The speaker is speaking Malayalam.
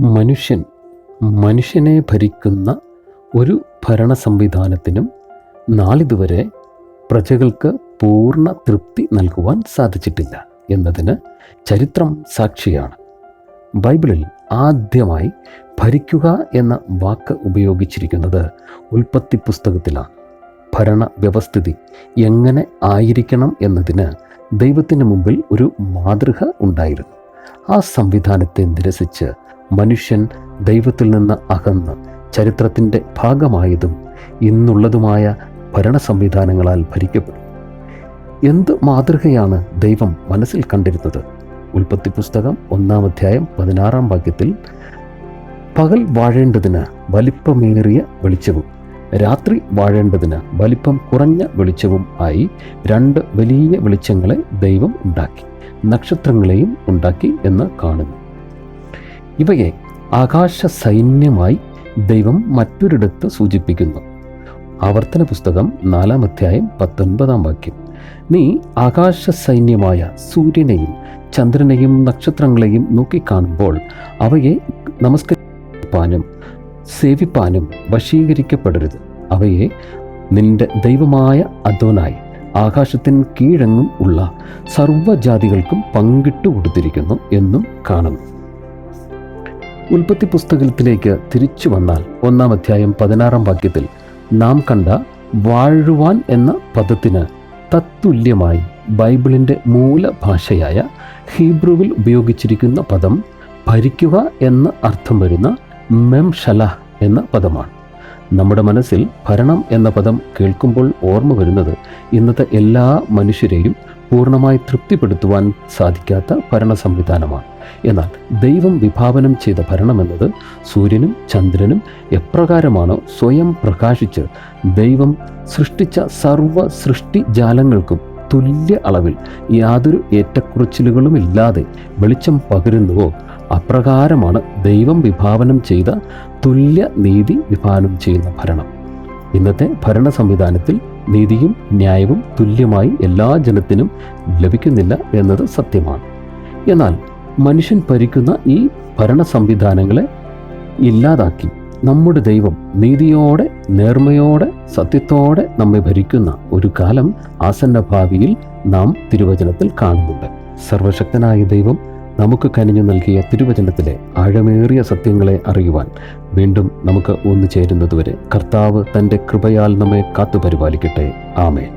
മനുഷ്യൻ മനുഷ്യനെ ഭരിക്കുന്ന ഒരു ഭരണ സംവിധാനത്തിനും നാളിതുവരെ പ്രജകൾക്ക് പൂർണ തൃപ്തി നൽകുവാൻ സാധിച്ചിട്ടില്ല എന്നതിന് ചരിത്രം സാക്ഷിയാണ്. ബൈബിളിൽ ആദ്യമായി ഭരിക്കുക എന്ന വാക്ക് ഉപയോഗിച്ചിരിക്കുന്നത് ഉൽപ്പത്തി പുസ്തകത്തിലാണ്. ഭരണ വ്യവസ്ഥിതി എങ്ങനെ ആയിരിക്കണം എന്നതിന് ദൈവത്തിന് മുമ്പിൽ ഒരു മാതൃക ഉണ്ടായിരുന്നു. ആ സംവിധാനത്തെ നിരസിച്ച് മനുഷ്യൻ ദൈവത്തിൽ നിന്ന് അകന്ന് ചരിത്രത്തിന്റെ ഭാഗമായതും ഇന്നുള്ളതുമായ ഭരണ സംവിധാനങ്ങളാൽ ഭരിക്കപ്പെടും. എന്ത് മാതൃകയാണ് ദൈവം മനസ്സിൽ കണ്ടിരുന്നത്? ഉൽപ്പത്തി പുസ്തകം ഒന്നാം അധ്യായം പതിനാറാം വാക്യത്തിൽ പകൽ വാഴേണ്ടതിന് വലിപ്പമേറിയ വെളിച്ചവും രാത്രി വാഴേണ്ടതിന് വലിപ്പം കുറഞ്ഞ വെളിച്ചവും ആയി രണ്ട് വലിയ വെളിച്ചങ്ങളെ ദൈവം ഉണ്ടാക്കി നക്ഷത്രങ്ങളെയും ഉണ്ടാക്കി എന്ന് കാണുന്നു. ഇവയെ ആകാശ സൈന്യമായി ദൈവം മറ്റൊരിടത്ത് സൂചിപ്പിക്കുന്നു. ആവർത്തന പുസ്തകം നാലാം അധ്യായം പത്തൊൻപതാം വാക്യം. നീ ആകാശ സൈന്യമായ സൂര്യനെയും ചന്ദ്രനെയും നക്ഷത്രങ്ങളെയും നോക്കിക്കാണുമ്പോൾ അവയെ നമസ്കരിപ്പാനും സേവിപ്പാനും വശീകരിക്കപ്പെടരുത്. അവയെ നിന്റെ ദൈവമായ അധോനായി ആകാശത്തിന് കീഴെങ്ങും ഉള്ള സർവജാതികൾക്കും പങ്കിട്ടു കൊടുത്തിരിക്കുന്നു എന്നും കാണുന്നു. ഉൽപ്പത്തി പുസ്തകത്തിലേക്ക് തിരിച്ചു വന്നാൽ ഒന്നാം അധ്യായം പതിനാറാം വാക്യത്തിൽ നാം കണ്ട വാഴുവാൻ എന്ന പദത്തിന് തത്തുല്യമായി ബൈബിളിന്റെ മൂലഭാഷയായ ഹീബ്രുവിൽ ഉപയോഗിച്ചിരിക്കുന്ന പദം ഭരിക്കുക എന്ന അർത്ഥം വരുന്ന മെം മെംഷല എന്ന പദമാണ്. നമ്മുടെ മനസ്സിൽ ഭരണം എന്ന പദം കേൾക്കുമ്പോൾ ഓർമ്മ വരുന്നത് ഇന്നത്തെ എല്ലാ മനുഷ്യരെയും പൂർണമായി തൃപ്തിപ്പെടുത്തുവാൻ സാധിക്കാത്ത ഭരണ സംവിധാനമാണ് എന്നാൽ ദൈവം വിഭാവനം ചെയ്ത ഭരണം എന്നത് സൂര്യനും ചന്ദ്രനും എപ്രകാരമാണോ സ്വയം പ്രകാശിച്ച് ദൈവം സൃഷ്ടിച്ച സർവ സൃഷ്ടിജാലങ്ങൾക്കും തുല്യ അളവിൽ യാതൊരു ഏറ്റക്കുറച്ചിലുകളും ഇല്ലാതെ വെളിച്ചം പകരുന്നുവോ അപ്രകാരമാണ് ദൈവം വിഭാവനം ചെയ്ത തുല്യ നീതി വിഭാവനം ചെയ്യുന്ന ഭരണം. ഇന്നത്തെ ഭരണ സംവിധാനത്തിൽ നീതിയും ന്യായവും തുല്യമായി എല്ലാ ജനത്തിനും ലഭിക്കുന്നില്ല എന്നത് സത്യമാണ്. എന്നാൽ മനുഷ്യൻ ഭരിക്കുന്ന ഈ ഭരണ സംവിധാനങ്ങളെ ഇല്ലാതാക്കി നമ്മുടെ ദൈവം നീതിയോടെ നേർമയോടെ സത്യത്തോടെ നമ്മെ ഭരിക്കുന്ന ഒരു കാലം ആസന്ന ഭാവിയിൽ നാം തിരുവചനത്തിൽ കാണുന്നുണ്ട്. സർവശക്തനായ ദൈവം നമുക്ക് കനിഞ്ഞു നൽകിയ തിരുവചനത്തിലെ ആഴമേറിയ സത്യങ്ങളെ അറിയുവാൻ വീണ്ടും നമുക്ക് ഒന്നു ചേരുന്നതുവരെ കർത്താവ് തന്റെ കൃപയാൽ നമ്മെ കാത്തുപരിപാലിക്കട്ടെ. ആമേ